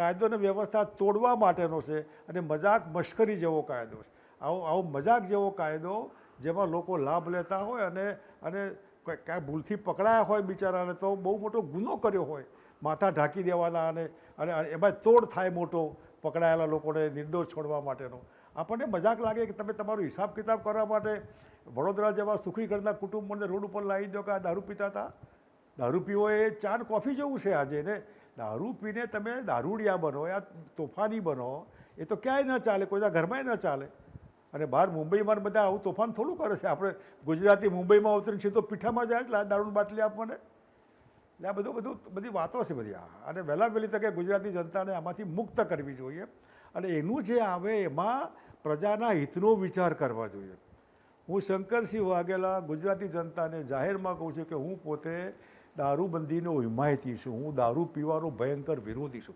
કાયદો અને વ્યવસ્થા તોડવા માટેનો છે અને મજાક મશ્કરી જેવો કાયદો છે. આવો આવો મજાક જેવો કાયદો જેમાં લોકો લાભ લેતા હોય અને અને કાંઈ ભૂલથી પકડાયા હોય બિચારાને તો બહુ મોટો ગુનો કર્યો હોય. માથા ઢાંકી દેવાના અને અને એમાં તોડ થાય મોટો પકડાયેલા લોકોને નિર્દોષ છોડવા માટેનો. આપણને મજાક લાગે કે તમે તમારો હિસાબ કિતાબ કરવા માટે વડોદરા જેવા સુખી ઘરના કુટુંબોને રોડ ઉપર લાવી દો કે આ દારૂ પીતા હતા? દારૂ પીવો એ ચાર કોફી જેવું છે આજે ને દારૂ પીને તમે દારૂડિયા બનો યા તોફાની બનો, એ તો ક્યાંય ન ચાલે કોઈના ઘરમાંય ન ચાલે. અને બહાર મુંબઈમાં બધા આવું તોફાન થોડું કરે છે. આપણે ગુજરાતી મુંબઈમાં ઉતરીને સીધો પીઠામાં જાય એટલે આ દારૂની બાટલી આપવાને. એટલે આ બધું બધું બધી વાતો છે બધી આ. અને વહેલા વહેલી તકે ગુજરાતી જનતાને આમાંથી મુક્ત કરવી જોઈએ. અને એનું જે આવે એમાં પ્રજાના હિતનો વિચાર કરવા જોઈએ. હું શંકરસિંહ વાઘેલા ગુજરાતી જનતાને જાહેરમાં કહું છું કે હું પોતે દારૂબંધીનો હિમાયતી છું હું દારૂ પીવાનો ભયંકર વિરોધી છું.